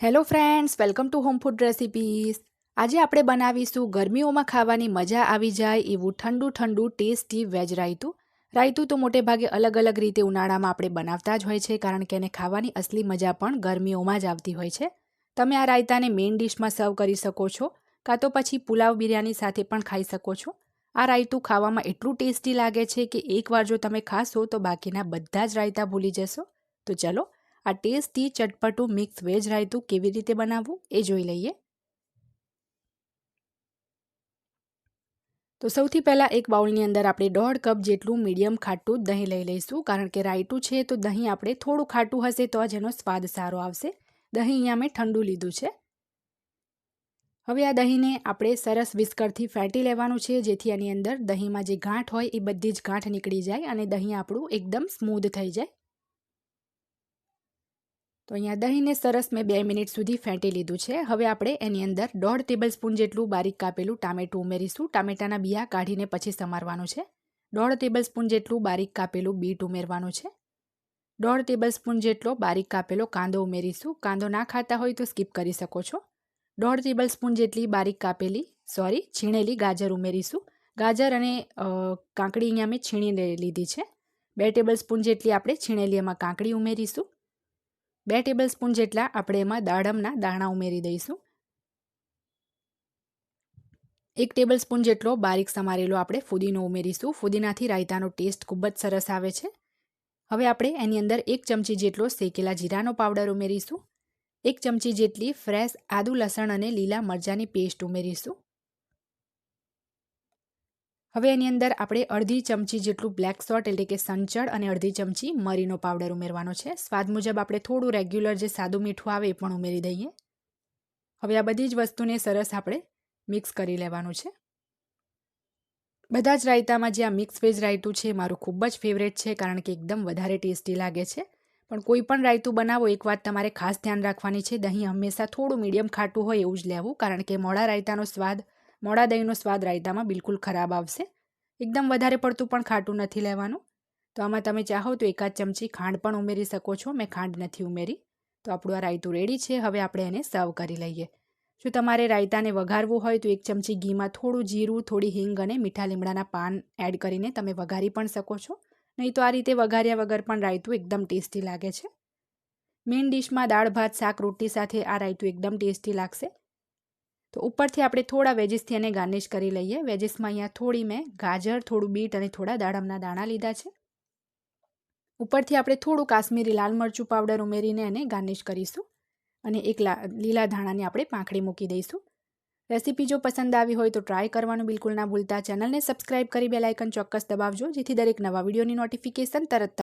Hello friends welcome to home food recipes આજે આપણે બનાવીશું ગરમીઓમાં ખાવાની મજા આવી જાય એવું ઠંડુ ઠંડુ ટેસ્ટી વેજ રાયતું. રાયતું તો મોટે ભાગે અલગ અલગ રીતે ઉનાળામાં આપણે બનાવતા જ હોય છે, કારણ કે એને ખાવાની અસલી મજા પણ ગરમીઓમાં જ આવતી હોય છે. તમે આ રાયતાને મેઇન ડિશમાં સર્વ કરી શકો છો, કાં તો પછી પુલાવ બિરયાની સાથે પણ ખાઈ શકો છો. આ રાયતું ખાવામાં એટલું ટેસ્ટી લાગે છે કે એકવાર જો તમે ખાશો તો બાકીના બધા જ રાયતા ભૂલી જશો. તો ચલો આ ટેસ્ટી ચટપટું મિક્સ વેજ રાયતું કેવી રીતે બનાવવું એ જોઈ લઈએ. તો સૌથી પહેલાં એક બાઉલની અંદર આપણે દોઢ કપ જેટલું મીડિયમ ખાટું દહીં લઈ લઈશું, કારણ કે રાયતું છે તો દહીં આપણે થોડું ખાટું હશે તો જ એનો સ્વાદ સારો આવશે. દહીં અહીંયા મેં ઠંડુ લીધું છે. હવે આ દહીંને આપણે સરસ વિસ્કરથી ફેંટી લેવાનું છે, જેથી એની અંદર દહીંમાં જે ગાંઠ હોય એ બધી જ ગાંઠ નીકળી જાય અને દહીં આપણું એકદમ સ્મૂધ થઈ જાય. તો અહીંયા દહીંને સરસ મેં બે મિનિટ સુધી ફેંટી લીધું છે. હવે આપણે એની અંદર દોઢ ટેબલ સ્પૂન જેટલું બારીક કાપેલું ટામેટું ઉમેરીશું. ટામેટાના બિયા કાઢીને પછી સમારવાનું છે. દોઢ ટેબલ સ્પૂન જેટલું બારીક કાપેલું બીટ ઉમેરવાનું છે. દોઢ ટેબલ સ્પૂન જેટલો બારીક કાપેલો કાંદો ઉમેરીશું. કાંદો ના ખાતા હોય તો સ્કીપ કરી શકો છો. દોઢ ટેબલ સ્પૂન જેટલી બારીક કાપેલી, સોરી, છીણેલી ગાજર ઉમેરીશું. ગાજર અને કાંકડી અહીંયા મેં છીણી લીધી છે. બે ટેબલ સ્પૂન જેટલી આપણે છીણેલી એમાં કાંકડી ઉમેરીશું. બે ટેબલ સ્પૂન જેટલા આપણે એમાં દાડમના દાણા ઉમેરી દઈશું. એક ટેબલ સ્પૂન જેટલો બારીક સમારેલો આપણે ફુદીનો ઉમેરીશું. ફુદીનાથી રાયતાનો ટેસ્ટ ખૂબ જ સરસ આવે છે. હવે આપણે એની અંદર એક ચમચી જેટલો શેકેલા જીરાનો પાવડર ઉમેરીશું. એક ચમચી જેટલી ફ્રેશ આદુ લસણ અને લીલા મરચાંની પેસ્ટ ઉમેરીશું. હવે એની અંદર આપણે અડધી ચમચી જેટલું બ્લેક સોલ્ટ એટલે કે સંચળ અને અડધી ચમચી મરીનો પાવડર ઉમેરવાનો છે. સ્વાદ મુજબ આપણે થોડું રેગ્યુલર જે સાદું મીઠું આવે એ પણ ઉમેરી દઈએ. હવે આ બધી જ વસ્તુને સરસ આપણે મિક્સ કરી લેવાનું છે. બધા જ રાયતામાં જે આ મિક્સ વેજ રાયતું છે મારું ખૂબ જ ફેવરેટ છે કારણ કે એકદમ વધારે ટેસ્ટી લાગે છે. પણ કોઈ પણ રાયતું બનાવો, એક વાત તમારે ખાસ ધ્યાન રાખવાની છે, દહીં હંમેશા થોડું મીડિયમ ખાટું હોય એવું જ લેવું કારણ કે મોડા રાયતાનો સ્વાદ, મોડા દહીંનો સ્વાદ રાયતામાં બિલકુલ ખરાબ આવશે. એકદમ વધારે પડતું પણ ખાટું નથી લેવાનું. તો આમાં તમે ચાહો તો એકાદ ચમચી ખાંડ પણ ઉમેરી શકો છો. મેં ખાંડ નથી ઉમેરી. તો આપણું આ રાયતું રેડી છે. હવે આપણે એને સર્વ કરી લઈએ. જો તમારે રાયતાને વઘારવું હોય તો એક ચમચી ઘીમાં થોડું જીરું, થોડી હિંગ અને મીઠા લીમડાના પાન એડ કરીને તમે વઘારી પણ શકો છો. નહીં તો આ રીતે વઘાર્યા વગર પણ રાયતું એકદમ ટેસ્ટી લાગે છે. મેઇન ડિશમાં દાળ, ભાત, શાક રોટી સાથે આ રાયતું એકદમ ટેસ્ટી લાગશે. તો ઉપરથી આપણે થોડા વેજીસથી એને ગાર્નિશ કરી લઈએ. વેજીસમાં અહીંયા થોડી મેં ગાજર, થોડું બીટ અને થોડા દાડમના દાણા લીધા છે. ઉપરથી આપણે થોડું કાશ્મીરી લાલ મરચું પાવડર ઉમેરીને એને ગાર્નિશ કરીશું અને એક લીલા ધાણાની આપણે પાંખડી મૂકી દઈશું. રેસીપી જો પસંદ આવી હોય તો ટ્રાય કરવાનું બિલકુલ ના ભૂલતા. ચેનલને સબસ્ક્રાઇબ કરી બેલાઇકન ચોક્કસ દબાવજો, જેથી દરેક નવા વિડીયોની નોટિફિકેશન તરત